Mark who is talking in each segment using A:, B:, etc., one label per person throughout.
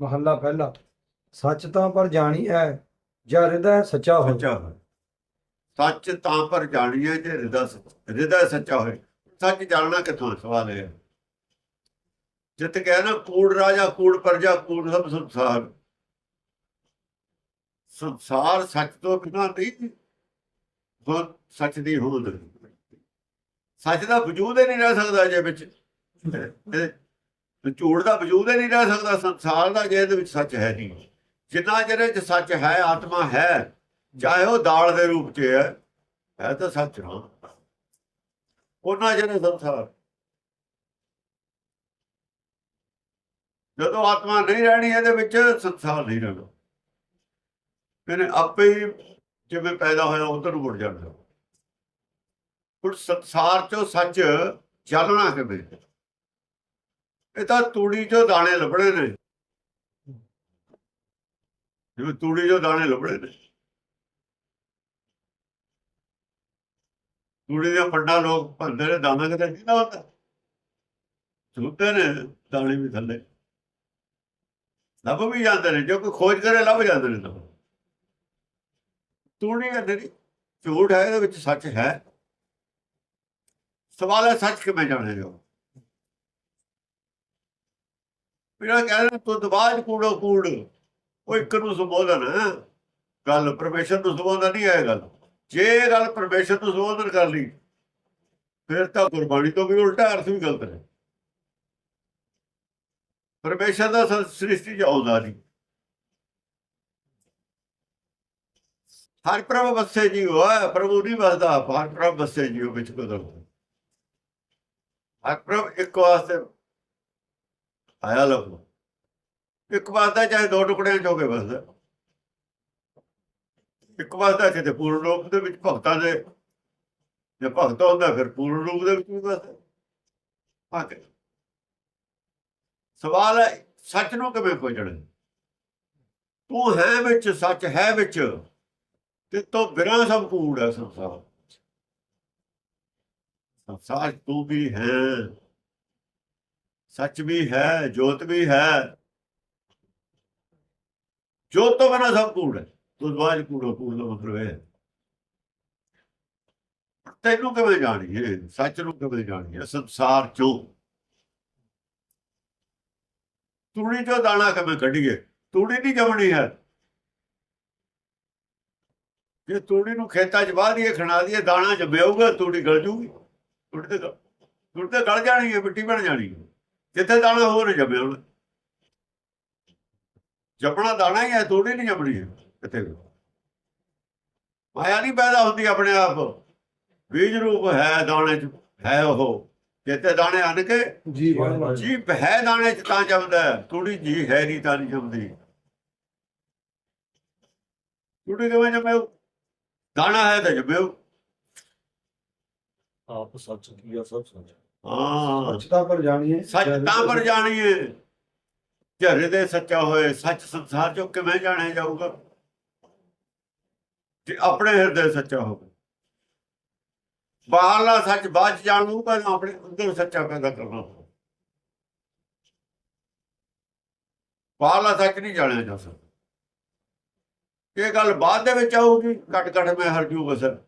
A: ਮਹੱਲਾ ਪਹਿਲਾ। ਸੱਚ ਤਾਂ ਪਰ ਜਾਣੀ ਹੈ ਜਾਂ ਹਿਰਦੈ ਸੱਚਾ ਹੋਵੇ
B: ਸੱਚਾ ਹੋਏ। ਸੱਚ ਤਾਂ ਪਰ ਜਾਣੀਏ ਜੇ ਹਿਰਦਾ ਹਿਰਦਾ ਸੱਚਾ ਹੋਏ। ਸੱਚ ਜਾਣਨਾ ਕਿੱਥੋਂ ਸਵਾਲ ਹੈ ਜਿੱਤ ਗਿਆ ਨਾ, ਕੂੜ ਰਾਜਾ, ਕੂੜ ਪ੍ਰਜਾ, ਕੂੜ ਸਭ ਸੰਸਾਰ। ਸੰਸਾਰ ਸੱਚ ਤੋਂ ਬਿਨਾਂ ਨਹੀਂ ਹੁਣ ਸੱਚ ਦੀ ਹੋਂਦ। ਸੱਚ ਦਾ ਵਜੂਦ ਹੀ ਨਹੀਂ ਰਹਿ ਸਕਦਾ ਜੇ ਵਿੱਚ। ਝੂਠ ਦਾ ਵਜੂਦ ਹੀ ਨਹੀਂ ਰਹਿ ਸਕਦਾ, ਸੰਸਾਰ ਦਾ ਜੇ ਇਹਦੇ ਵਿੱਚ ਸੱਚ ਹੈ ਨਹੀਂ। ਜਿੰਨਾ ਚਿਰ ਚ ਸੱਚ ਹੈ, ਆਤਮਾ ਹੈ, ਚਾਹੇ ਉਹ ਦਾਲ ਦੇ ਰੂਪ ਚ ਹੈ ਹੈ ਤਾਂ ਸੱਚ ਹਾਂ। ਉਹਨਾਂ ਜਿਹੜੇ ਸੰਸਾਰ। ਜਦੋਂ ਆਤਮਾ ਨਹੀਂ ਰਹਿਣੀ ਇਹਦੇ ਵਿੱਚ, ਸੰਸਾਰ ਨਹੀਂ ਰਹਿਣਾ। ਇਹਨੇ ਆਪੇ ਹੀ ਜਿਵੇਂ ਪੈਦਾ ਹੋਇਆ, ਉਧਰ ਨੂੰ ਮੁੜ ਜਾਂਦਾ ਹੁਣ ਸੰਸਾਰ ਚੋਂ ਸੱਚ ਚੱਲਣਾ ਕਿਵੇਂ? ਇਹ ਤਾਂ ਤੂੜੀ ਚੋਂ ਦਾਣੇ ਲੱਭਣੇ ਨੇ। ਜਿਵੇਂ ਤੂੜੀ ਚੋਂ ਦਾਣੇ ਲੱਭਣੇ ਨੇ। ਤੂੜੀ ਦੀਆਂ ਪੰਡਾ ਲੋਕ ਭੰਦੇ ਨੇ, ਦਾਣਾ ਕਿਤੇ ਨਹੀਂ ਹੁੰਦਾ। ਸੁੱਤੇ ਨੇ, ਦਾਣੇ ਵੀ ਥੱਲੇ। ਲੱਭ ਵੀ ਜਾਂਦੇ ਨੇ, ਜੋ ਕੋਈ ਖੋਜ ਕਰੇ, ਲੱਭ ਜਾਂਦੇ ਨੇ ਲੱਭ। ਤੂੜੀ ਅੰਦਰ ਝੂਠ ਹੈ, ਇਹਦੇ ਵਿੱਚ ਸੱਚ ਹੈ। ਸਵਾਲ ਹੈ, ਸੱਚ ਕਿਵੇਂ ਜਾਣੇ ਜੋ ਮੇਰਾ ਕਹਿੰਦਾ ਤੂੰ ਦਬਾਜ ਕੂੜੋ ਕੂੜ। ਉਹ ਇੱਕ ਨੂੰ ਸੰਬੋਧਨ ਗੱਲ ਪਰਮੇਸ਼ਰ ਨੂੰ ਸੰਬੋਧਨ ਨਹੀਂ ਹੈ ਗੱਲ। ਜੇ ਇਹ ਗੱਲ ਪਰਮੇਸ਼ਰ ਨੂੰ ਸੰਬੋਧਨ ਕਰ ਲਈ, ਫਿਰ ਤਾਂ ਗੁਰਬਾਣੀ ਤੋਂ ਵੀ ਉਲਟਾ ਅਰਥ ਵੀ ਗਲਤ ਹੈ ਪਰਮੇਸ਼ਰ ਦਾ ਸ੍ਰਿਸ਼ਟੀ ਚ ਆਉਂਦਾ ਨਹੀਂ। ਹਰ ਪ੍ਰਭ ਵਸੇ ਜੀ ਹੋਇਆ ਪ੍ਰਭੂ ਨਹੀਂ ਵਸਦਾ, ਹਰ ਪ੍ਰਭ ਵਸੇ ਜੀ ਵਿੱਚ ਕਦਰ ਹਰ ਪ੍ਰਭ ਇੱਕ ਵਾਸਤੇ ਆਇਆ ਲੋ ਇੱਕ ਵਾਸਤਾ ਚਾਹੇ ਦੋ ਟੁਕੜਿਆਂ ਚ ਹੋ ਕੇ ਵਸਦਾ ਇੱਕ ਵਾਸਤਾ ਕਿਤੇ ਪੂਰਨ ਰੂਪ ਦੇ ਵਿੱਚ ਭਗਤਾਂ ਦੇ, ਜੇ ਭਗਤ ਹੁੰਦਾ ਫਿਰ ਪੂਰਨ ਰੂਪ ਦੇ ਵਿੱਚ ਵੀ ਵਸਦਾ ਆ ਸਵਾਲ ਹੈ, ਸੱਚ ਨੂੰ ਕਿਵੇਂ ਖੋਜਣਾ ਤੂੰ ਹੈ ਵਿੱਚ, ਸੱਚ ਹੈ ਵਿੱਚ। ਤੇ ਤੋਂ ਬਿਨਾਂ ਸਭ ਕੂੜ ਹੈ ਸੰਸਾਰ। ਸੰਸਾਰ ਤੂੰ ਵੀ ਹੈ। ਸੱਚ ਵੀ ਹੈ, ਜੋਤ ਵੀ ਹੈ। ਜੋਤ ਤੋਂ ਬਿਨਾਂ ਸਭ ਕੂੜ ਹੈ। ਤੂੰ ਦਵਾਜ ਕੂੜੋ, ਕੂੜ ਦਾ ਮਤਲਬ ਹੈ ਤੈਨੂੰ ਕਿਵੇਂ ਜਾਣੀਏ ਸੱਚ ਨੂੰ ਕਿਵੇਂ ਜਾਣੀਏ ਸੰਸਾਰ ਚੋਂ। ਤੂੜੀ ਚੋਂ ਦਾਣਾ ਕਿਵੇਂ ਕੱਢੀਏ? ਤੂੜੀ ਨਹੀਂ ਜਮਣੀ ਹੈ। ਜੇ ਤੂੜੀ ਨੂੰ ਖੇਤਾਂ 'ਚ ਵਾਹ ਦੀਏ ਖਣਾ ਦੀਏ ਦਾਣਾ ਜੰਮਿਆਊਗਾ ਤੂੜੀ ਗਲ ਜੂਗੀ। ਤੂੜੀ ਤੇ ਗਲ- ਤੂੜੀ ਤੇ ਗਲ ਜਾਣੀ ਹੈ ਮਿੱਟੀ ਬਣ ਜਾਣੀ ਹੈ ਜਿੱਥੇ ਦਾਣਾ ਹੋਰ ਜੰਮਿਆ ਹੁਣ ਜਪਣਾ ਦਾਣਾ ਹੀ ਹੈ ਤੂੜੀ ਨਹੀਂ ਜੰਮਣੀ ਕਿਤੇ। ਮਾਇਆ ਨਹੀਂ ਪੈਦਾ ਹੁੰਦੀ ਆਪਣੇ ਆਪ। ਬੀਜ ਰੂਪ ਹੈ ਦਾਣੇ 'ਚ ਹੈ ਉਹ। ਜਿੱਤੇ ਦਾਣੇ ਹਨ ਕੇ
A: ਜੀ
B: ਜੀ ਹੈ ਦਾਣੇ 'ਚ ਤਾਂ ਜੰਮਦਾ ਤੂੜੀ ਜੀ ਹੈ ਨਹੀਂ ਤਾਂ ਨਹੀਂ ਜੰਮਦੀ। ਤੂੜੀ ਕਿਵੇਂ ਜੰਮਿਓ? ਦਾਣਾ ਹੈ ਤਾਂ ਜੰਮਿਓ।
C: ਆਪ ਸੱਚ ਕੀ ਆ ਸਭ ਸੱਚ।
B: ਹਾਂ।
A: ਸੱਚ ਤਾਂ ਪਰ ਜਾਣੀਏ
B: ਸੱਚ ਤਾਂ ਪਰ ਜਾਣੀਏ। ਝਰੇ ਦੇ ਸੱਚਾ ਹੋਏ ਸੱਚ ਸੰਸਾਰ ਚੋਂ ਕਿਵੇਂ ਜਾਣਿਆ ਜਾਊਗਾ? ਜੇ ਆਪਣੇ ਹਿਰਦੇ ਸੱਚਾ ਹੋਵੇ। ਬਾਹਰਲਾ ਸੱਚ ਬਾਅਦ ਚ ਜਾਣ ਨੂੰ ਆਪਣੇ ਅੰਦਰ ਸੱਚਾ ਪੈਦਾ ਕਰਨਾ ਬਾਹਰਲਾ ਸੱਚ ਨਹੀਂ ਜਾਣਿਆ ਜਾ ਸਕਦਾ। ਇਹ ਗੱਲ ਬਾਅਦ ਦੇ ਵਿੱਚ ਆਊਗੀ ਘਟ ਘਟ ਮੈਂ ਹਰ ਜੂ ਬਸਰ।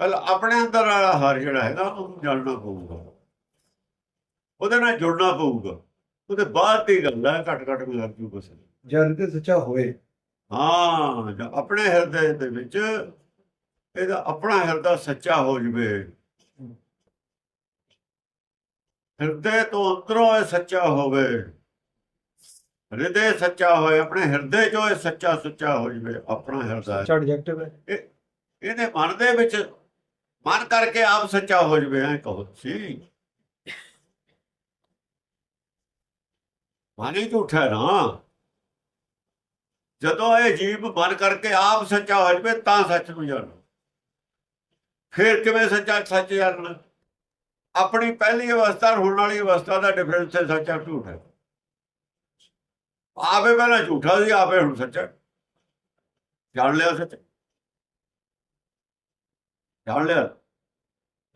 B: ਪਹਿਲ ਆਪਣੇ ਅੰਦਰ ਵਾਲਾ ਹਰ ਜਿਹੜਾ ਹੈਗਾ ਉਹਨੂੰ ਜਾਣਨਾ ਪਊਗਾ। ਉਹਦੇ ਨਾਲ ਜੁੜਨਾ ਪਊਗਾ। ਉਹਦੇ ਬਾਅਦ ਦੀ ਗੱਲ ਹੈ ਘਟ ਘਟ ਮੈਂ ਹਰ ਜੂ ਬਸਰ
A: ਜਾਂ ਹਿਰਦੈ ਸੱਚਾ ਹੋਏ।
B: ਹਾਂ ਆਪਣੇ ਹਿਰਦੇ ਦੇ ਵਿੱਚ ਇਹਦਾ ਆਪਣਾ ਹਿਰਦਾ ਸੱਚਾ ਹੋ ਜਵੇ। ਹਿਰਦੇ ਤੋਂ ਅੰਦਰੋਂ ਇਹ ਸੱਚਾ ਹੋਵੇ। ਹਿਰਦੇ ਸੱਚਾ ਹੋਏ ਆਪਣੇ ਹਿਰਦੇ ਚੋਂ ਇਹ ਸੱਚਾ ਸੁੱਚਾ ਹੋ ਜਵੇ ਆਪਣਾ ਹਿਰਦਾ।
A: ਸੱਚਾ ਐਡਜੈਕਟਿਵ ਹੈ।
B: ਇਹਦੇ ਮਨ ਦੇ ਵਿੱਚ ਮਨ ਕਰਕੇ ਆਪ ਸੱਚਾ ਹੋ ਜਵੇ, ਐ ਕਹੋ ਸੀ ਮਨ ਹੀ ਝੂਠਾ ਨਾ। ਜਦੋਂ ਇਹ ਜੀਵ ਮਨ ਕਰਕੇ ਆਪ ਸੱਚਾ ਹੋ ਜਵੇ, ਤਾਂ ਸੱਚ ਨੂੰ ਜਾਣੋ। ਫਿਰ ਕਿਵੇਂ ਸੱਚਾ ਸੱਚ ਜਾਣਨਾ? ਆਪਣੀ ਪਹਿਲੀ ਅਵਸਥਾ ਔਰ ਹੁਣ ਵਾਲੀ ਅਵਸਥਾ ਦਾ ਡਿਫਰੈਂਸ ਹੈ ਸੱਚਾ ਝੂਠ ਹੈ। ਆਪੇ ਪਹਿਲਾਂ ਝੂਠਾ ਸੀ, ਆਪੇ ਹੁਣ ਸੱਚਾ। ਜਾਣ ਲਿਆ ਸੱਚ? ਜਾਣ ਲਿਆ।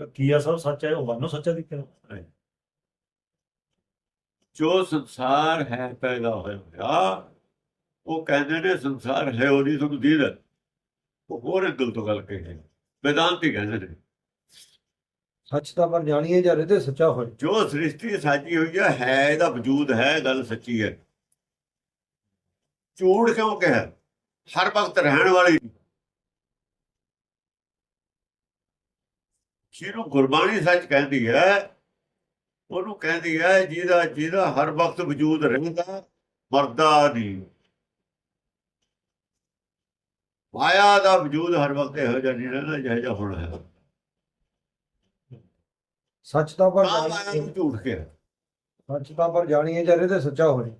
C: ਕੀਆ ਸਭ ਸੱਚ ਹੈ ਉਹ ਵਾਨੋ ਸੱਚਾ ਦੀ ਕਿਹਾ
B: ਜੋ ਸੰਸਾਰ ਹੈ ਪੈਦਾ ਹੋਇਆ ਉਹ ਕਹਿੰਦੇ ਨੇ ਸੰਸਾਰ ਹੈ ਉਹ ਨਹੀਂ ਤੁਹਾਨੂੰ ਦੀਦਾ ਉਹ ਹੋਰ ਅੰਗਲ ਤੋਂ ਗੱਲ ਕਹੀ ਵੇਦਾਂਤੀ ਕਹਿੰਦੇ ਨੇ।
A: ਸੱਚ ਤਾਂ ਪਰ ਜਾਣੀਏ ਜਾਂ ਰਿਤੇ ਸੱਚਾ ਹੋਏ।
B: ਜੋ ਸ੍ਰਿਸ਼ਟੀ ਸਾਜੀ ਹੋਈ ਹੈ ਹੈ ਇਹਦਾ ਵਜੂਦ ਹੈ ਗੱਲ ਸੱਚੀ ਹੈ। ਝੂਠ ਕਿਉਂ ਕਹਿ? ਹਰ ਵਕਤ ਰਹਿਣ ਵਾਲੀ। ਜਿਹਨੂੰ ਗੁਰਬਾਣੀ ਸੱਚ ਕਹਿੰਦੀ ਹੈ ਉਹਨੂੰ ਕਹਿੰਦੀ ਹੈ ਜਿਹਦਾ ਜਿਹਦਾ ਹਰ ਵਕਤ ਵਜੂਦ ਰਹਿੰਦਾ ਮਰਦਾ ਨਹੀਂ। ਮਾਇਆ ਦਾ ਵਜੂਦ ਹਰ ਵਕਤ ਇਹੋ ਜਿਹਾ ਨਹੀਂ ਰਹਿੰਦਾ ਜਿਹੋ ਜਿਹਾ ਹੁਣ ਹੈ।
A: ਸੱਚ ਤਾਂ ਪਰ
B: ਤਾਂ ਮਾਇਆ ਨੂੰ ਝੂਠ ਕਿਹਾ।
A: ਸੱਚ ਤਾਂ ਪਰ ਜਾਣੀਏ ਜਾਂ ਹਿਰਦੇ ਸੱਚਾ ਹੋਏ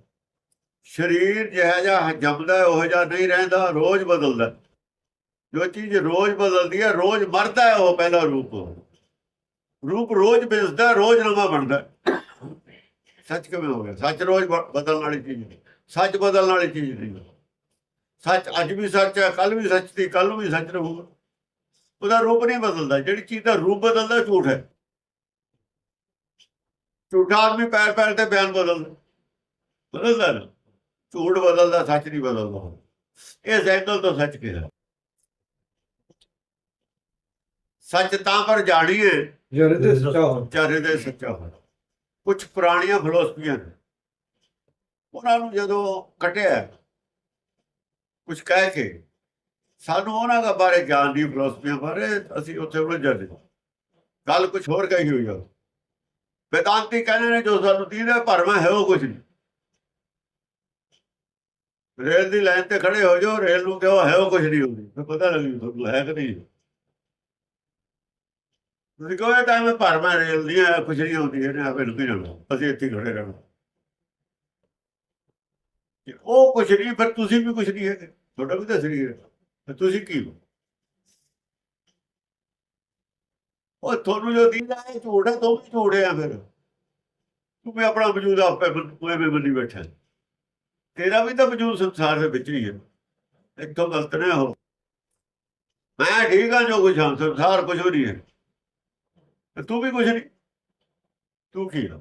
B: ਸਰੀਰ ਜਿਹੜਾ ਜਿਹਾ ਜੰਮਦਾ ਉਹ ਜਿਹਾ ਨਹੀਂ ਰਹਿੰਦਾ ਰੋਜ਼ ਬਦਲਦਾ। ਜੋ ਚੀਜ਼ ਰੋਜ਼ ਬਦਲਦੀ ਹੈ ਰੋਜ਼ ਮਰਦਾ ਹੈ ਉਹ ਪਹਿਲਾ ਰੂਪ। ਰੂਪ ਰੋਜ਼ ਬਿਸਦਾ ਰੋਜ਼ ਨਵਾਂ ਬਣਦਾ। ਸੱਚ ਕਿਵੇਂ ਹੋ ਗਿਆ? ਸੱਚ ਰੋਜ਼ ਬਦਲਣ ਵਾਲੀ ਚੀਜ਼ ਨਹੀਂ। ਸੱਚ ਬਦਲਣ ਵਾਲੀ ਚੀਜ਼ ਨਹੀਂ। ਸੱਚ ਅੱਜ ਵੀ ਸੱਚ ਹੈ ਕੱਲ ਵੀ ਸੱਚ ਸੀ ਕੱਲ ਨੂੰ ਵੀ ਸੱਚ ਰਹੂਗਾ। ਉਹਦਾ ਰੂਪ ਨਹੀਂ ਬਦਲਦਾ। ਜਿਹੜੀ ਚੀਜ਼ ਦਾ ਰੂਪ ਬਦਲਦਾ, ਝੂਠ ਹੈ। ਝੂਠਾ ਆਦਮੀ ਪੈਰ ਪੈਰ ਤੇ ਬਿਆਨ ਬਦਲਦਾ। ਬਦਲਦਾ ਨਾ। ਝੂਠ ਬਦਲਦਾ, ਸੱਚ ਨਹੀਂ ਬਦਲਦਾ। ਇਹ ਸਾਈਕਲ ਤੋਂ ਸੱਚ ਕਿਹਾ। ਸੱਚ ਤਾਂ ਪਰ ਜਾਣੀਏ। ਜਿਹੜੇ ਦੇ ਸੱਚਾ ਹੋਵੇ ਕੁਝ ਪੁਰਾਣੀਆਂ ਫਲਸਫੀਆਂ ਨੇ। ਉਹਨਾਂ ਨੂੰ ਜਦੋਂ ਕਟਿਆ ਕੁਝ ਕਹਿ ਕੇ ਸਾਨੂੰ ਉਹਨਾਂ ਦਾ ਬਾਰੇ ਗਿਆਨ ਨਹੀਂ ਫਲਸਫੀਆਂ ਬਾਰੇ ਅਸੀਂ ਉੱਥੇ ਉਲਝਦੇ ਜਾਂਦੇ ਗੱਲ ਕੁਝ ਹੋਰ ਕਹੀ ਹੋਈ ਆ। ਵੇਦਾਂਤੀ ਕਹਿੰਦੇ ਨੇ ਜੋ ਸਾਨੂੰ ਦੀਦਾ ਭਰਮ ਹੈ ਉਹ ਕੁਝ ਨਹੀਂ। ਰੇਲ ਦੀ ਲਾਈਨ ਤੇ ਖੜੇ ਹੋ ਜਾਓ ਰੇਲ ਨੂੰ ਕਿਉਂ ਹੈ ਉਹ ਕੁਝ ਨਹੀਂ ਹੁੰਦੀ। ਫਿਰ ਪਤਾ ਲੱਗੀ ਤੁਹਾਨੂੰ ਹੈ ਕਿ ਨਹੀਂ। ਤੁਸੀਂ ਕਹੋ ਇਹ ਟਾਈਮ ਭਰਮਾ ਰੇਲ ਦੀ ਹੈ ਕੁਝ ਨਹੀਂ ਆਪੇ ਲੁਕੀ ਜਾਣਾ। ਅਸੀਂ ਇੱਥੇ ਹੀ ਖੜੇ ਰਹਿਣਾ। ਜੇ ਉਹ ਕੁਛ ਨਹੀਂ, ਫਿਰ ਤੁਸੀਂ ਵੀ ਕੁਛ ਨਹੀਂ ਹੈਗੇ। ਤੁਹਾਡਾ ਵੀ ਤਾਂ ਸਰੀਰ ਹੈ। ਤੁਸੀਂ ਕੀ ਹੋ? ਉਹ ਤੁਹਾਨੂੰ ਜੋ ਦੀਦਾ ਹੈ ਝੂਠ ਹੈ, ਤੂੰ ਵੀ ਝੂਠ ਹੈ ਫਿਰ। ਤੂੰ ਵੀ ਆਪਣਾ ਵਜੂਦ ਆਪੇ ਕੋਈ ਵੀ ਬੰਦੀ ਬੈਠਾ ਤੇਰਾ ਵੀ ਤਾਂ ਵਜੂਦ ਸੰਸਾਰ ਦੇ ਵਿੱਚ ਹੀ ਹੈ। ਇੱਥੋਂ ਗਲਤ ਨਾ ਹੋ ਮੈਂ ਠੀਕ ਆ ਜੋ ਕੁਝ ਹਾਂ, ਸੰਸਾਰ ਕੁਝ ਨਹੀਂ ਹੈ। ਤੇ ਤੂੰ ਵੀ ਕੁਛ ਨਹੀਂ। ਤੂੰ ਕੀ ਹੈ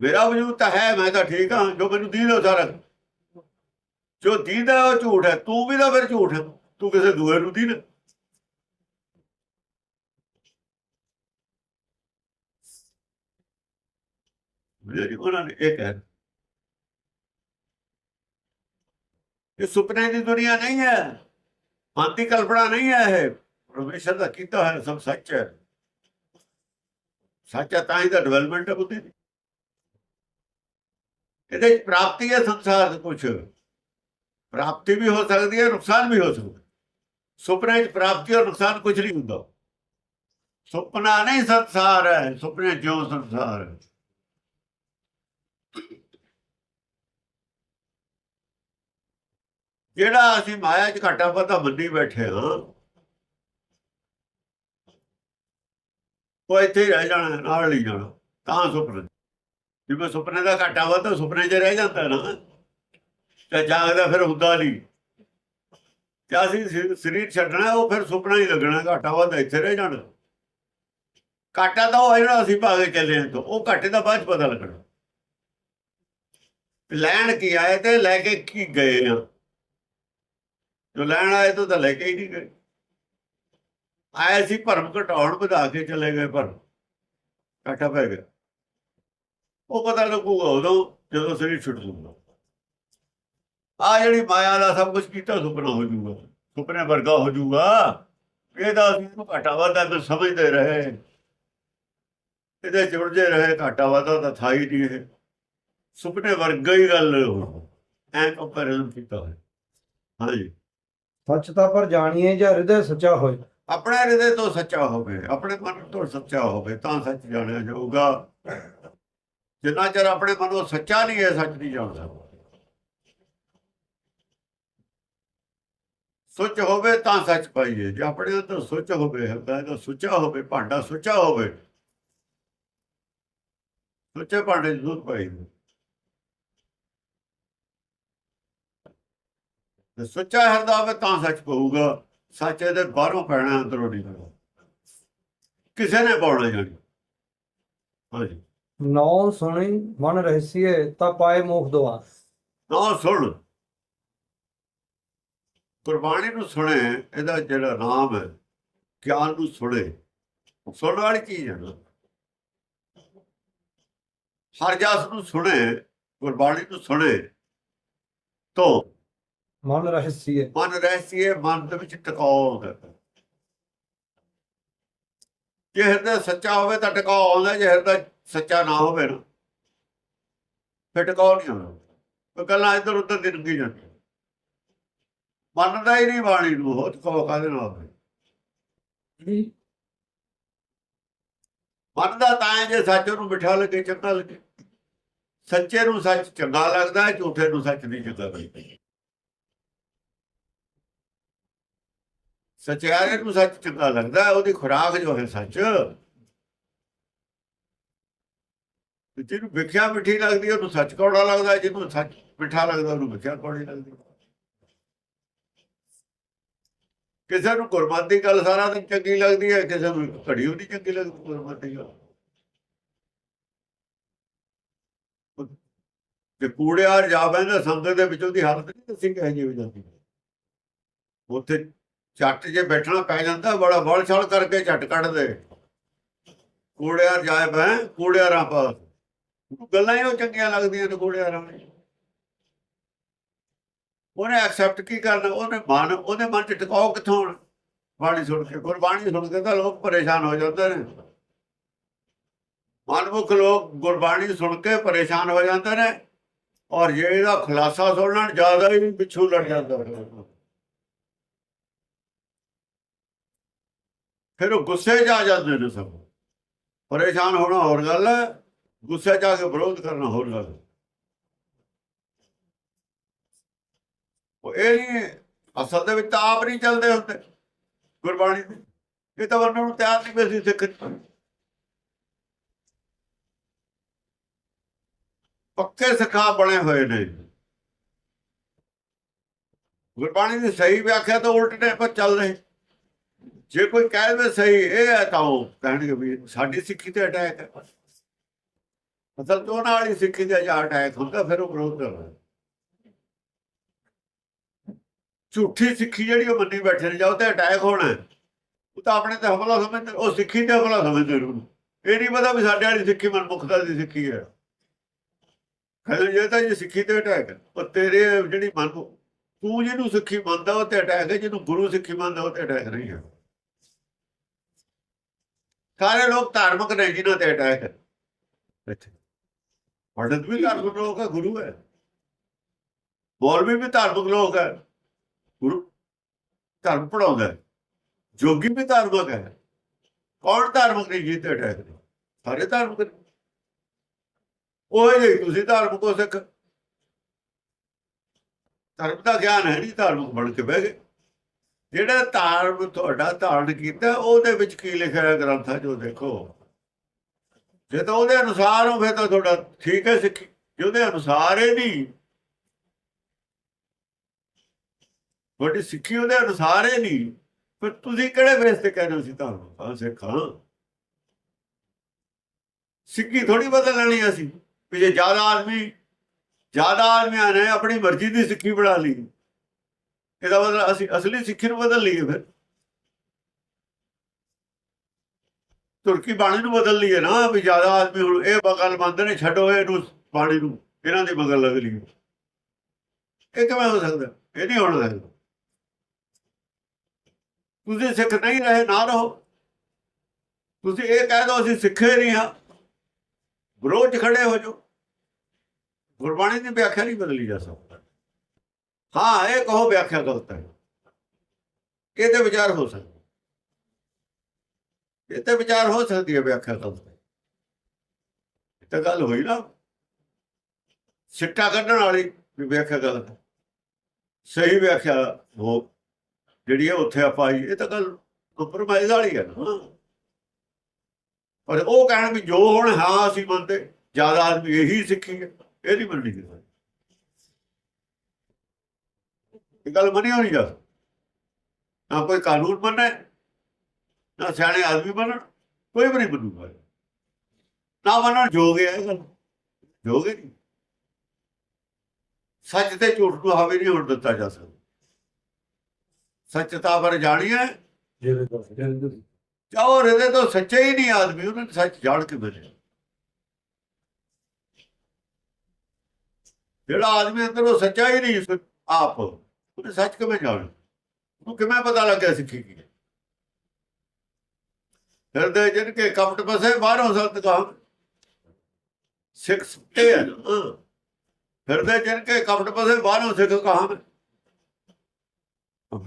B: ਮੇਰਾ ਵਜੂਦ ਤਾਂ ਹੈ, ਮੈਂ ਤਾਂ ਠੀਕ ਹਾਂ, ਜੋ ਮੈਨੂੰ ਦੀਦਾ ਸਾਰਾ। ਜੋ ਦੀਦਾ ਉਹ ਝੂਠ ਹੈ, ਤੂੰ ਵੀ ਤਾਂ ਫਿਰ ਝੂਠ ਹੈ। ਤੂੰ ਕਿਸੇ ਦੂਏ ਨੂੰ ਦੀਦਾ ਜਿਹੜੀ ਉਹਨਾਂ ਨੇ ਇਹ ਕਹਿ ਇਹ ਸੁਪਨੇ ਦੀ ਦੁਨੀਆ ਨਹੀਂ ਹੈ ਮਾਨਤੀ ਕਲਪਨਾ ਨਹੀਂ ਹੈ ਇਹ। ਪਰਮੇਸ਼ਰ ਦਾ ਕੀਤਾ ਹੋਇਆ ਸਭ ਸੱਚ ਹੈ। ਸੱਚ ਹੈ ਤਾਂ ਹੀ ਤਾਂ ਡਿਵੈਲਪਮੈਂਟ ਹੈ ਬੁੱਧੀ ਦੀ। ਇਹਦੇ ਪ੍ਰਾਪਤੀ ਹੈ ਸੰਸਾਰ ਦਾ ਕੁਝ ਪ੍ਰਾਪਤੀ ਵੀ ਹੋ ਸਕਦੀ ਹੈ, ਨੁਕਸਾਨ ਵੀ ਹੋ ਸਕਦਾ ਸੁਪਨੇ ਚ ਪ੍ਰਾਪਤੀ ਔਰ ਨੁਕਸਾਨ ਕੁਝ ਨਹੀਂ ਹੁੰਦਾ। ਸੁਪਨਾ ਨਹੀਂ ਸੰਸਾਰ ਹੈ, ਸੁਪਨੇ ਜਿਉਂ ਸੰਸਾਰ ਹੈ। ਜਿਹੜਾ ਅਸੀਂ ਮਾਇਆ 'ਚ ਘਾਟਾ ਵਾਧਾ ਮੰਨੀ ਬੈਠੇ ਹਾਂ ਉਹ ਇੱਥੇ ਰਹਿ ਜਾਣਾ, ਨਾਲ ਨਹੀਂ ਜਾਣਾ। ਤਾਂ ਸੁਪਨੇ। ਜਿਵੇਂ ਸੁਪਨੇ ਦਾ ਘਾਟਾ ਵਾ ਤਾਂ ਸੁਪਨੇ 'ਚ ਰਹਿ ਜਾਂਦਾ ਨਾ। ਤੇ ਜਾਗਦਾ ਫਿਰ ਹੁੰਦਾ ਨਹੀਂ। ਤੇ ਅਸੀਂ ਸਰੀਰ ਛੱਡਣਾ, ਉਹ ਫਿਰ ਸੁਪਨਾ ਹੀ ਲੱਗਣਾ, ਘਾਟਾ ਵਾ ਤਾਂ ਇੱਥੇ ਰਹਿ ਜਾਣਾ। ਘਾਟਾ ਤਾਂ ਉਹ ਹੈ ਜਿਹੜਾ ਅਸੀਂ ਭਾਗੇ ਚੱਲੇ ਹਾਂ ਉਹ ਘਾਟੇ ਦਾ ਬਾਅਦ 'ਚ ਪਤਾ ਲੱਗਣਾ। ਲੈਣ ਕੀ ਆਏ ਤੇ ਲੈ ਕੇ ਕੀ ਗਏ ਆ ਜੋ ਲੈਣ ਆਏ ਤਾਂ ਲੈ ਕੇ ਹੀ ਨਹੀਂ ਗਏ। ਆਏ ਸੀ ਭਰਮ ਘਟਾਉਣ, ਵਧਾ ਕੇ ਚਲੇ ਗਏ ਪਰ ਘਾਟਾ ਪੈ ਗਿਆ। ਉਹ ਪਤਾ ਲੱਗੂਗਾ ਉਦੋਂ ਜਦੋਂ ਸਰੀਰ ਛੁੱਟ ਜੂਗਾ ਆ ਜਿਹੜੀ ਮਾਇਆ ਦਾ ਸਭ ਕੁਝ ਕੀਤਾ, ਸੁਪਨਾ ਹੋ ਜੂਗਾ ਸੁਪਨੇ ਵਰਗਾ ਹੋ ਜੂਗਾ ਇਹਦਾ ਅਸੀਂ ਘਾਟਾ ਵਾਧਾ ਤਾਂ ਸਮਝਦੇ ਰਹੇ। ਇਹਦੇ ਜੁੜਦੇ ਰਹੇ, ਘਾਟਾ ਵਾਧਾ ਤਾਂ ਥਾ ਨਹੀਂ ਇਹ ਸੁਪਨੇ ਵਰਗਾ ਹੀ ਗੱਲ ਐ ਕੰਪੈਰੀਜ਼ਨ ਕੀਤਾ ਹੋਇਆ। ਹਾਂਜੀ।
A: ਸੱਚ ਤਾਂ ਪਰ ਜਾਣੀਏ ਜਾਂ ਹਿਰਦੇ ਸੱਚਾ ਹੋਏ।
B: ਆਪਣੇ ਹਿਰਦੇ ਤੋਂ ਸੱਚਾ ਹੋਵੇ, ਆਪਣੇ ਮਨ ਤੋਂ ਸੱਚਾ ਹੋਵੇ, ਤਾਂ ਸੱਚ ਜਾਣਿਆ ਜਾਊਗਾ। ਜਿੰਨਾ ਚਿਰ ਆਪਣੇ ਮਨੋਂ ਸੱਚਾ ਨਹੀਂ ਹੈ, ਸੱਚ ਨਹੀਂ ਜਾਣਦਾ ਸੁੱਚ ਹੋਵੇ ਤਾਂ ਸੱਚ ਪਾਈਏ। ਜੇ ਆਪਣੇ ਅੰਦਰ ਸੁੱਚ ਹੋਵੇ, ਹਿਰਦਾ ਦਾ ਸੁੱਚਾ ਹੋਵੇ, ਭਾਂਡਾ ਸੁੱਚਾ ਹੋਵੇ, ਸੁੱਚੇ ਭਾਂਡੇ 'ਚ ਦੁੱਧ ਪਾਈ ਸੁੱਚਾ ਹਿਰਦਾ ਹੋਵੇ, ਤਾਂ ਸੱਚ ਪਊਗਾ। ਸੱਚ ਇਹਦੇ ਬਾਹਰੋਂ ਪੈਣਾ ਅੰਦਰੋਂ ਨਹੀਂ ਪੈਣਾ। ਕਿਸੇ ਨੇ ਪਾਉਣਾ ਜਾਣੀ ਹਾਂਜੀ।
A: ਨੌ ਸੁਣੀ ਮਨ ਰਹਿਸੀਏ ਤਾਂ ਪਾਏ ਮੋਖ ਦੁਆ।
B: ਨਾ ਸੁਣ। ਗੁਰਬਾਣੀ ਨੂੰ ਸੁਣੇ ਇਹਦਾ ਜਿਹੜਾ ਨਾਮ ਹੈ ਗਿਆਨ ਨੂੰ ਸੁਣੇ। ਸੁਣਨ ਵਾਲੀ ਚੀਜ਼ ਹੈ ਨਾ। ਹਰ ਜਸ ਨੂੰ ਸੁਣੇ ਗੁਰਬਾਣੀ ਨੂੰ ਸੁਣੇ ਤੋ
A: ਮਨ ਰਹਿਸੀਏ।
B: ਮਨ ਰਹਿਸੀਏ ਮਨ ਦੇ ਵਿੱਚ ਟਿਕਾਓ ਆਉਂਦਾ ਹੈ। ਜੇ ਹਿਰਦਾ ਸੱਚਾ ਹੋਵੇ ਤਾਂ ਟਿਕਾਓ ਆਉਂਦਾ ਜੇ ਹਿਰਦਾ ਸੱਚਾ ਨਾ ਹੋਵੇ ਨਾ ਫਿਰ ਟਿਕਾਓ ਨਹੀਂ ਆਉਂਦਾ ਉਹ ਗੱਲਾਂ ਇੱਧਰ ਉੱਧਰ ਦੀ ਲੰਗੀ ਜਾਂਦੀਆਂ। ਮੰਨਦਾ ਹੀ ਨਹੀਂ ਬਾਣੀ ਨੂੰ ਉਹ ਟਿਕਾਓ ਕਾਹਦੇ ਨਾਲ ਹੋਵੇ? ਮੰਨਦਾ ਤਾਂ ਹੈ ਜੇ ਸੱਚ ਨੂੰ ਮਿੱਠਾ ਲੱਗੇ ਚੰਗਾ ਲੱਗੇ ਸੱਚੇ ਨੂੰ ਸੱਚ ਚੰਗਾ ਲੱਗਦਾ ਹੈ ਝੂਠੇ ਨੂੰ ਸੱਚ ਨਹੀਂ ਚੰਗਾ ਲੱਗਦਾ। ਸੱਚਾਈ ਨੂੰ ਸੱਚ ਚੰਗਾ ਲੱਗਦਾ, ਉਹਦੀ ਖੁਰਾਕ ਜੋ ਹੈ ਸੱਚ। ਜਿਹਨੂੰ ਵਿਖਿਆ ਮਿੱਠੀ ਲੱਗਦੀ, ਉਹਨੂੰ ਸੱਚ ਕੌੜਾ ਲੱਗਦਾ, ਜਿਹਨੂੰ ਸੱਚ ਮਿੱਠਾ ਲੱਗਦਾ, ਉਹਨੂੰ ਵਿਖਿਆ ਕੌੜੀ ਲੱਗਦੀ। ਕਿਸੇ ਨੂੰ ਗੁਰਮਤਿ ਦੀ ਗੱਲ ਸਾਰਾ ਦਿਨ ਚੰਗੀ ਲੱਗਦੀ ਹੈ, ਕਿਸੇ ਨੂੰ ਘੜੀ ਉਹਦੀ ਚੰਗੀ ਲੱਗਦੀ ਗੁਰਮਤਿ ਗੱਲ। ਤੇ ਕੂੜਿਆਰ ਜਾ ਬੈਂਦਾ ਸੰਗਤ ਦੇ ਵਿੱਚ ਉਹਦੀ ਹਾਲਤ ਨਹੀਂ ਦੱਸੀ ਕਹੇ ਜੀ ਹੋ ਜਾਂਦੀ ਉੱਥੇ ਝੱਟ ਜੇ ਬੈਠਣਾ ਪੈ ਜਾਂਦਾ, ਬੜਾ ਬਲ ਛਲ ਕਰਕੇ ਝੱਟ ਕੱਢਦੇ ਕੂੜਿਆਰ ਜਾਏ ਬੈ ਕੂੜਿਆਰਾਂ ਪਾਸ ਗੱਲਾਂ ਹੀ ਚੰਗੀਆਂ ਲੱਗਦੀਆਂ ਨੇ ਕੂੜਿਆਰਾਂ ਨੂੰ। ਉਹਨੇ ਐਕਸੈਪਟ ਕੀ ਕਰਨਾ? ਉਹਨੇ ਮਨ, ਉਹਦੇ ਮਨ ਚ ਟਿਕਾਓ ਕਿੱਥੋਂ ਹੋਣਾ? ਬਾਣੀ ਸੁਣ ਕੇ, ਗੁਰਬਾਣੀ ਸੁਣ ਕੇ ਤਾਂ ਲੋਕ ਪਰੇਸ਼ਾਨ ਹੋ ਜਾਂਦੇ ਨੇ। ਮਨਮੁਖ ਲੋਕ ਗੁਰਬਾਣੀ ਸੁਣ ਕੇ ਪਰੇਸ਼ਾਨ ਹੋ ਜਾਂਦੇ ਨੇ ਔਰ ਜੇ ਇਹਦਾ ਖੁਲਾਸਾ ਸੁਣਨ ਜ਼ਿਆਦਾ ਹੀ ਪਿੱਛੋਂ ਲੜ ਜਾਂਦਾ। ਫਿਰ ਉਹ ਗੁੱਸੇ 'ਚ ਆ ਜਾਂਦੇ ਨੇ ਸਭ। ਪਰੇਸ਼ਾਨ ਹੋਣਾ ਹੋਰ ਗੱਲ ਹੈ, ਗੁੱਸੇ 'ਚ ਆ ਕੇ ਵਿਰੋਧ ਕਰਨਾ ਹੋਰ ਗੱਲ ਉਹ ਇਹ ਨਹੀਂ ਅਸਲ ਦੇ ਵਿੱਚ ਤਾਂ ਆਪ ਨਹੀਂ ਚੱਲਦੇ ਹੁੰਦੇ ਗੁਰਬਾਣੀ ਦੇ। ਇਹ ਤਾਂ ਵਰਨਣ ਨੂੰ ਤਿਆਰ ਨਹੀਂ ਬੇਸੀ ਸਿੱਖ ਪੱਕੇ ਸਿੱਖਾਂ ਬਣੇ ਹੋਏ ਨੇ। ਗੁਰਬਾਣੀ ਦੀ ਸਹੀ ਵਿਆਖਿਆ ਤਾਂ ਉਲਟ ਨੇ ਪਰ ਚੱਲ ਰਹੇ। ਜੇ ਕੋਈ ਕਹਿ ਦੇ ਸਹੀ, ਇਹ ਹੈ ਤਾਂ ਉਹ ਕਹਿਣਗੇ ਵੀ ਸਾਡੀ ਸਿੱਖੀ ਤੇ ਅਟੈਕ ਹੈ। ਅਸਲ ਤੋਂ ਉਹਨਾਂ ਵਾਲੀ ਸਿੱਖੀ ਤੇ ਜਾਂ ਅਟੈਕ ਹੁੰਦਾ, ਫਿਰ ਉਹ ਵਿਰੋਧ ਕਰਦਾ। ਝੂਠੀ ਸਿੱਖੀ ਜਿਹੜੀ ਉਹ ਮੰਨੀ ਬੈਠੇ ਨੇ, ਜਾਂ ਉਹ ਤੇ ਅਟੈਕ ਹੋਣਾ ਉਹ ਤਾਂ ਆਪਣੇ ਤੇ ਹਮਲਾ ਸਮਝਦੇ, ਉਹ ਸਿੱਖੀ ਤੇ ਹਮਲਾ ਸਮਝਦੇ ਨੇ ਉਹਨੂੰ। ਇਹ ਨਹੀਂ ਪਤਾ ਵੀ ਸਾਡੇ ਵਾਲੀ ਸਿੱਖੀ ਮਨਮੁਖਤਾ ਦੀ ਸਿੱਖੀ ਹੈ। ਕਹਿੰਦੇ ਜੇ ਤਾਂ ਇਹ ਸਿੱਖੀ ਤੇ ਅਟੈਕ ਹੈ, ਉਹ ਤੇਰੇ ਜਿਹੜੀ ਮਨ ਤੂੰ ਜਿਹਨੂੰ ਸਿੱਖੀ ਮੰਨਦਾ, ਉਹ ਤੇ ਅਟੈਕ ਹੈ, ਜਿਹਨੂੰ ਗੁਰੂ ਸਿੱਖੀ ਮੰਨਦਾ, ਉਹ ਤੇ ਅਟੈਕ ਨਹੀਂ ਹੈ। ਸਾਰੇ ਲੋਕ ਧਾਰਮਿਕ ਨੇ ਜਿਨ੍ਹਾਂ ਤੇ ਅਟੈਕ ਹੈ। ਪੰਡਤ ਵੀ ਧਾਰਮਿਕ ਲੋਕ ਹੈ ਗੁਰੂ ਹੈ। ਮੌਲਵੀ ਵੀ ਧਾਰਮਿਕ ਲੋਕ ਹੈ। ਗੁਰੂ ਧਰਮ ਪੜਾਉਂਦਾ ਜੋਗੀ ਵੀ ਧਾਰਮਿਕ ਹੈ। ਕੌਣ ਧਾਰਮਿਕ ਨਹੀਂ ਜੀ ਤੇ ਅਟੈਕ ਨਹੀਂ ਸਾਰੇ ਧਾਰਮਿਕ ਨੇ। ਉਹ ਜੇ ਤੁਸੀਂ ਧਾਰਮਿਕ ਹੋ ਸਿੱਖ। ਧਰਮ ਦਾ ਗਿਆਨ ਹੈ ਨਹੀਂ ਧਾਰਮਿਕ ਬਣ ਕੇ ਬਹਿ ਗਏ। ਜਿਹੜਾ ਧਾਰਮ ਤੁਹਾਡਾ ਧਾਰਨ ਕੀਤਾ, ਉਹਦੇ ਵਿੱਚ ਕੀ ਲਿਖਿਆ ਹੈ ਗ੍ਰੰਥਾਂ 'ਚ ਦੇਖੋ। ਜੇ ਤਾਂ ਉਹਦੇ ਅਨੁਸਾਰ ਹੋ ਫਿਰ ਤਾਂ ਤੁਹਾਡਾ ਠੀਕ ਹੈ ਸਿੱਖੀ। ਜੇ ਉਹਦੇ ਅਨੁਸਾਰ ਹੀ ਨਹੀਂ, ਤੁਹਾਡੀ ਸਿੱਖੀ ਉਹਦੇ ਅਨੁਸਾਰ ਹੀ ਨਹੀਂ, ਫਿਰ ਤੁਸੀਂ ਕਿਹੜੇ ਬੇਸ ਤੇ ਕਹਿ ਰਹੇ ਹੋ ਸੀ ਧਾਰਮ ਹਾਂ ਸਿੱਖਾਂ ਸਿੱਖੀ ਥੋੜੀ ਬਦਲ ਲੈਣੀ ਅਸੀਂ, ਵੀ ਜੇ ਜ਼ਿਆਦਾ ਆਦਮੀ ਜ਼ਿਆਦਾ ਆਦਮੀਆਂ ਨੇ ਆਪਣੀ ਮਰਜ਼ੀ ਦੀ ਸਿੱਖੀ ਬਣਾ ਲਈ ਇਹਦਾ ਮਤਲਬ ਅਸੀਂ ਅਸਲੀ ਸਿੱਖੀ ਨੂੰ ਬਦਲ ਲਈਏ ਫਿਰ। ਤੁਰਕੀ ਬਾਣੀ ਨੂੰ ਬਦਲ ਲਈਏ ਨਾ ਵੀ ਜ਼ਿਆਦਾ ਆਦਮੀ ਹੁਣ ਇਹ ਬਗਲ ਮੰਨਦੇ ਨੇ, ਛੱਡੋ ਇਹਨੂੰ ਬਾਣੀ ਨੂੰ, ਇਹਨਾਂ ਦੀ ਬਗਲ ਲੱਗ ਲਈਏ। ਇਹ ਕਿਵੇਂ ਹੋ ਸਕਦਾ? ਇਹ ਨਹੀਂ ਹੋਣਾ ਸਕਦਾ ਤੁਸੀਂ ਸਿੱਖ ਨਹੀਂ ਰਹੇ, ਨਾ ਰਹੋ। ਤੁਸੀਂ ਇਹ ਕਹਿ ਦੋ, ਅਸੀਂ ਸਿੱਖੇ ਨਹੀਂ ਹਾਂ। ਵਿਰੋਧ ਖੜੇ ਹੋ ਜਾਓ। ਗੁਰਬਾਣੀ ਦੀ ਵਿਆਖਿਆ ਨਹੀਂ ਬਦਲੀ ਜਾ ਸਕਦੀ। ਹਾਂ, ਇਹ ਕਹੋ ਵਿਆਖਿਆ ਗਲਤ ਹੈ ਇਹਦੇ ਵਿਚਾਰ ਹੋ ਸਕਦਾ? ਇਹ ਤੇ ਵਿਚਾਰ ਹੋ ਸਕਦੀ ਹੈ ਵਿਆਖਿਆ ਗਲਤ ਇਹ ਤਾਂ ਗੱਲ ਹੋਈ ਨਾ। ਸਿੱਟਾ ਕੱਢਣ ਵਾਲੀ ਵੀ ਵਿਆਖਿਆ ਗਲਤ ਹੈ ਸਹੀ ਵਿਆਖਿਆ ਹੋ, ਜਿਹੜੀ ਹੈ ਉੱਥੇ ਆਪਾਂ ਆਈ। ਇਹ ਤਾਂ ਗੱਲ ਕੰਪਰਮਾਈਜ਼ ਵਾਲੀ ਹੈ ਨਾ। ਪਰ ਉਹ ਕਹਿਣ ਵੀ ਜੋ ਹੁਣ ਹਾਂ ਅਸੀਂ ਮੰਨਦੇ, ਜ਼ਿਆਦਾ ਆਦਮੀ ਇਹੀ ਸਿੱਖੀ ਹੈ। ਇਹ ਨਹੀਂ ਮੰਨਣੀ ਚਾਹੀਦੀ ਇਹ ਗੱਲ ਮੰਨੀ ਹੋਣੀ ਜਾ ਨਾ ਕੋਈ ਕਾਨੂੰਨ ਮੰਨੇ ਨਾ ਸਿਆਣੇ ਆਦਮੀ ਮੰਨਣ ਕੋਈ ਵੀ ਨਹੀਂ ਮੰਨੂਗਾ। ਨਾ ਮੰਨਣ ਯੋਗ ਹੈ ਇਹ ਗੱਲ। ਹੈ ਨਹੀਂ। ਸੱਚ ਤੇ ਝੂਠ ਨੂੰ ਹਾਵੇ ਨਹੀਂ ਹੋਣ ਦਿੱਤਾ ਜਾ ਸਕਦਾ। ਸੱਚਤਾ ਪਰ ਜਾਣੀਏ
C: ਜਿਹੜੇ
B: ਚਾਹੋ ਹਿਰਦੇ ਤੋਂ ਸੱਚੇ ਹੀ ਨਹੀਂ ਆਦਮੀ ਉਹਨਾਂ ਨੇ ਸੱਚ ਜਾਣ ਕੇ ਮਿਲਿਆ ਜਿਹੜਾ ਆਦਮੀ ਅੰਦਰੋਂ ਸੱਚਾ ਹੀ ਨਹੀਂ ਆਪ ਉਹਨੇ ਸੱਚ ਕਿਵੇਂ ਜਾਣ ਉਹ ਕਿਵੇਂ ਪਤਾ ਲੱਗਿਆ ਸਿੱਖੀ ਕੀ? ਹਿਰਦੇ ਜਿਨ ਕੇ ਕਪਟ ਬਸੇ ਬਾਹਰੋਂ ਸੰਤ ਕਹਾ ਸਿੱਖ ਸੁੱਤੇ ਹੈ ਨਾ। ਹਿਰਦੇ ਜਿਨ ਕੇ ਕਪਟ ਬਸੇ ਬਾਹਰੋਂ ਸਿੱਖ ਕਹਾ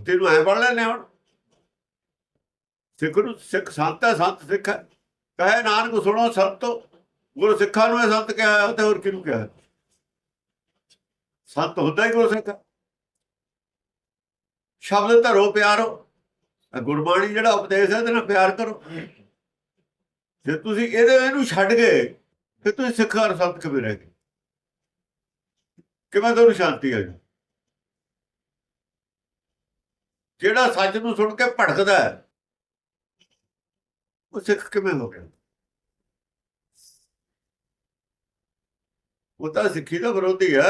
B: ਤੈਨੂੰ ਐ ਪੜ ਲੈਨੇ ਹੁਣ ਸਿੱਖ ਨੂੰ ਸਿੱਖ ਸੰਤ ਹੈ ਸੰਤ ਸਿੱਖ ਹੈ ਕਹੇ ਨਾਨਕ ਸੁਣੋ ਸੰਤੋ ਗੁਰੂ ਸਿੱਖਾਂ ਨੂੰ ਇਹ ਸੰਤ ਕਿਹਾ ਤੇ ਹੋਰ ਕਿਹਨੂੰ ਕਿਹਾ? ਸੰਤ ਹੁੰਦਾ ਹੀ ਗੁਰੂ ਸਿੱਖ। ਸ਼ਬਦ ਧਰੋ ਪਿਆਰੋ। ਗੁਰਬਾਣੀ ਜਿਹੜਾ ਉਪਦੇਸ਼ ਹੈ, ਇਹਦੇ ਨਾਲ ਪਿਆਰ ਕਰੋ। ਜੇ ਤੁਸੀਂ ਇਹਦੇ ਇਹਨੂੰ ਛੱਡ ਗਏ, ਫਿਰ ਤੁਸੀਂ ਸਿੱਖ ਔਰ ਸੰਤ ਕਿਵੇਂ ਰਹਿ ਗਏ? ਕਿਵੇਂ ਤੁਹਾਨੂੰ ਸ਼ਾਂਤੀ ਆ ਜੀ ਜਿਹੜਾ ਸੱਚ ਨੂੰ ਸੁਣ ਕੇ ਭਟਕਦਾ ਹੈ, ਉਹ ਸਿੱਖ ਕਿਵੇਂ ਹੋ ਗਿਆ? ਉਹ ਤਾਂ ਸਿੱਖੀ ਦਾ ਵਿਰੋਧੀ ਆ।